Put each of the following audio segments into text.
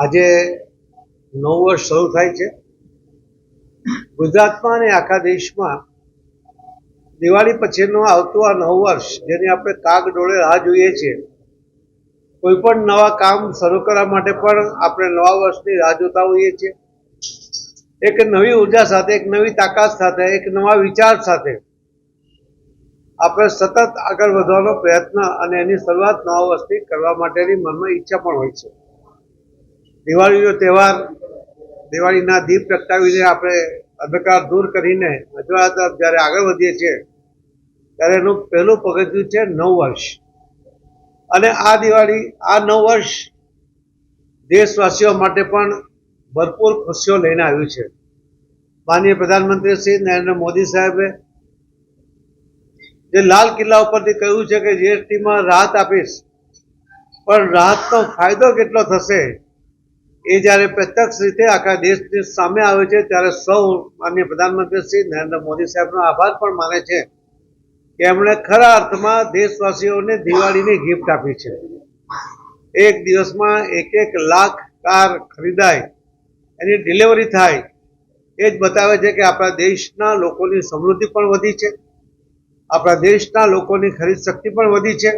આજે નવું વર્ષ શરૂ થાય છે. ગુજરાતમાં અને આખા દેશમાં દિવાળી પછીનું આવતું આ નવું વર્ષ, જેની આપણે કાગ ડોળે રાહ જોઈએ છીએ, કોઈ પણ નવા કામ શરૂ કરવા માટે પણ આપણે નવા વર્ષની રાહ જોતા હોઈએ છીએ. એક નવી ઊર્જા સાથે, એક નવી તાકાત સાથે, એક નવા વિચાર સાથે આપણે સતત આગળ વધવાનો પ્રયત્ન અને એની શરૂઆત નવા વર્ષથી કરવા માટેની મનમાં ઈચ્છા પણ હોય છે. દિવાળીનો તહેવાર, દિવાળીના દીપ પ્રગટાવીને આપણે અંધકાર દૂર કરીને અજવાળા તરફ જ્યારે આગળ વધીએ છીએ, ત્યારે એનું પહેલું પગથિયું છે નવ વર્ષ. અને આ દિવાળી, આ નવ વર્ષ દેશવાસીઓ માટે પણ ભરપૂર ખુશીઓ લઈને આવ્યું છે. માનનીય પ્રધાનમંત્રી શ્રી નરેન્દ્ર મોદી સાહેબે જે લાલ કિલ્લા ઉપરથી કહ્યું છે કે જીએસટીમાં રાહત આપીશ, પણ રાહતનો ફાયદો કેટલો થશે? એ જ્યારે પ્રત્યક્ષ રીતે આખા દેશની સામે આવે છે, ત્યારે સૌ માનનીય પ્રધાનમંત્રી શ્રી નરેન્દ્ર મોદી સાહેબનો આભાર પણ માને છે કે એમણે ખરા અર્થમાં દેશવાસીઓને દિવાળીની ગિફ્ટ આપી છે. એક દિવસમાં એક એક લાખ કાર ખરીદાય, એની ડિલિવરી થાય, એ જ બતાવે છે કે આપણા દેશના લોકોની સમૃદ્ધિ પણ વધી છે, આપણા દેશના લોકોની ખરીદ શક્તિ પણ વધી છે.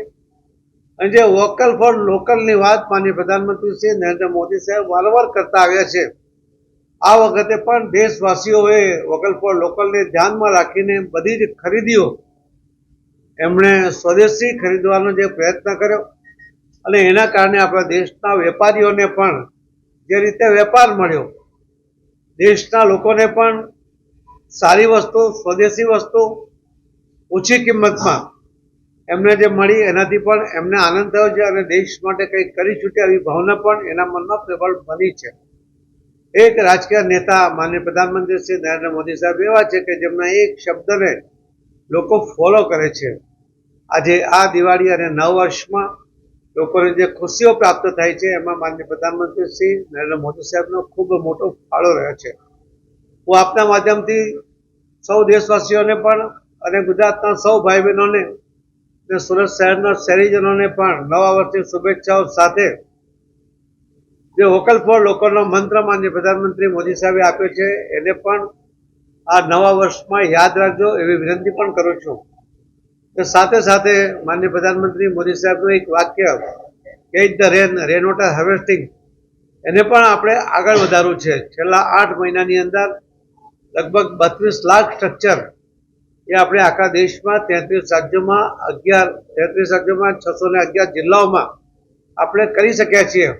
અને જે વોકલ ફોર લોકલની વાત માનનીય પ્રધાનમંત્રી શ્રી નરેન્દ્ર મોદી સાહેબ વારંવાર કરતા આવ્યા છે. આ વખતે પણ દેશવાસીઓએ વોકલ ફોર લોકલને ધ્યાનમાં રાખીને બધી જ ખરીદીઓ એમણે સ્વદેશી ખરીદવાનો જે પ્રયત્ન કર્યો અને એના કારણે આપણા દેશના વેપારીઓને પણ જે રીતે વેપાર મળ્યો, દેશના લોકોને પણ સારી વસ્તુ, સ્વદેશી વસ્તુ ઓછી કિંમતમાં એમને જે મળી, એનાથી પણ એમને આનંદ થયો છે અને દેશ માટે કંઈક કરી છૂટ્યા એવી ભાવના પણ એના મનમાં પ્રબળ બની છે. એક રાજકીય નેતા માન્ય પ્રધાનમંત્રી શ્રી નરેન્દ્ર મોદી સાહેબ એવા છે કે જેમના એક શબ્દને લોકો ફોલો કરે છે. આજે આ દિવાળી અને નવ વર્ષમાં લોકોને જે ખુશીઓ પ્રાપ્ત થાય છે, એમાં માન્ય પ્રધાનમંત્રી શ્રી નરેન્દ્ર મોદી સાહેબનો ખૂબ મોટો ફાળો રહ્યો છે. હું આપના માધ્યમથી સૌ દેશવાસીઓને પણ અને ગુજરાતના સૌ ભાઈ બહેનોને અને સુરત શહેરના શહેરીજનોને પણ નવા વર્ષની શુભેચ્છાઓ સાથે જે વોકલ ફોર લોકલનો મંત્ર માન્ય પ્રધાનમંત્રી મોદી સાહેબે આપ્યો છે, એને પણ આ નવા વર્ષમાં યાદ રાખજો એવી વિનંતી પણ કરું છું. સાથે સાથે માન્ય પ્રધાનમંત્રી મોદી સાહેબનું એક વાક્ય catch the rain rain water harvesting એને પણ આપણે આગળ વધારવું છે. છેલ્લા આઠ મહિનાની અંદર લગભગ બત્રીસ લાખ સ્ટ્રક્ચર એ આપણે આખા દેશમાં તેત્રીસ રાજ્યોમાં અગિયાર, તેત્રીસ રાજ્યોમાં છસો ને અગિયાર જિલ્લાઓમાં આપણે કરી શક્યા છીએ.